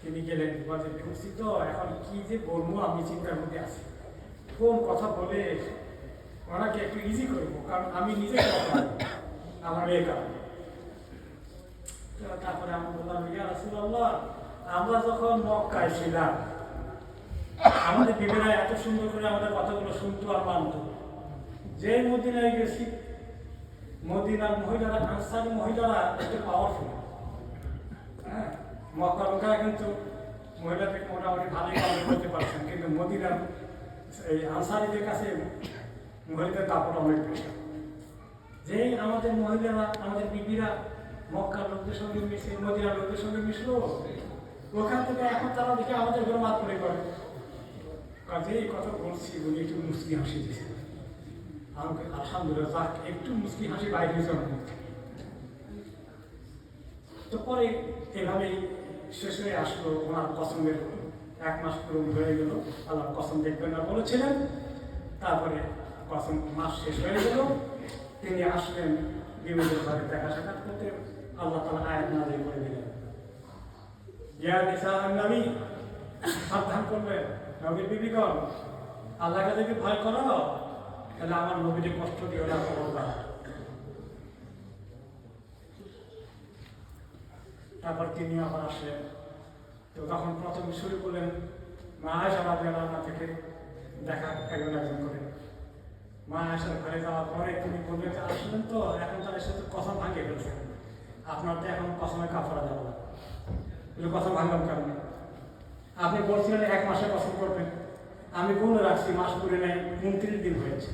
তিনি গেলেন বলে ঢুকছি তো এখন কি যে বলব, আমি চিন্তার মধ্যে আছি। কোন কথা বলে ওনাকে একটু ইজি করব কারণ আমি নিজে আমার এই কারণে। তারপরে আমি বললাম, ইয়া আমরা যখন মক্কায় ছিলাম, আমাদের বিবেরা এত সুন্দর করে আমাদের কথাগুলো শুনতো আর মানত। যে মদিনায় গেছি, মদিনার মহিলারা, আনসারি মহিলারা একটু পাওয়ারফুল মক্কা কিন্তু মহিলাদের মোটামুটি ভালোই কাজ করতে পারছেন, কিন্তু মদিনার এই আনসারিদের কাছে মহিলাদের দাপটা অনেক যেই আমাদের মহিলারা, আমাদের বিবিরা মক্কার লোকদের সঙ্গে মিশে, মদিনার লোকদের সঙ্গে মিশলো, ওখান থেকে এখন তারা দেখে আমাদের ঘরে মাত করে করে। কাজে এই কথা বলছি, উনি একটু মুসকি হাসি দিয়েছে আমাকে আলহামদুলিল্লাহ, যাক, একটু মুসকি হাসি বাইরে মধ্যে। তো পরে এভাবেই শেষ হয়ে আসলো ওনার কসমের এক মাস পুরো হয়ে গেল। আল্লাহ কসম দেখবেন না বলেছিলেন। তারপরে কসম মাস শেষ হয়ে গেল। তিনি আসলেন বিভিন্ন ঘরে দেখা সাক্ষাৎ করতে। আল্লাহ তালা আয়াত নাজিল করে দিলেন। ইয়া নিসা নবী, সাবধান করবেন। নবীর বিবিগণ আল্লাহকে যদি ভয় করো, তাহলে আমার নবীকে কষ্ট দিও না করবা তারপর তিনি আবার আসলেন তো তখন প্রথম শুরু করলেন মা আয়সা রাজি আল্লাহ থেকে দেখা, একজন একজন করে। মা আয়সার ঘরে যাওয়ার পরে তিনি বললেন যে আসলেন তো, এখন তার সাথে কথা ভাঙিয়ে ফেলছেন। আপনার তো এখন কসমে কাপড়া যাব না। কসম ভাঙলাম কারণে আপনি বলছিলেন এক মাসে কসম করবেন। আমি বলে রাখছি, মাস পুরে নেয় উনত্রিশ দিন হয়েছে।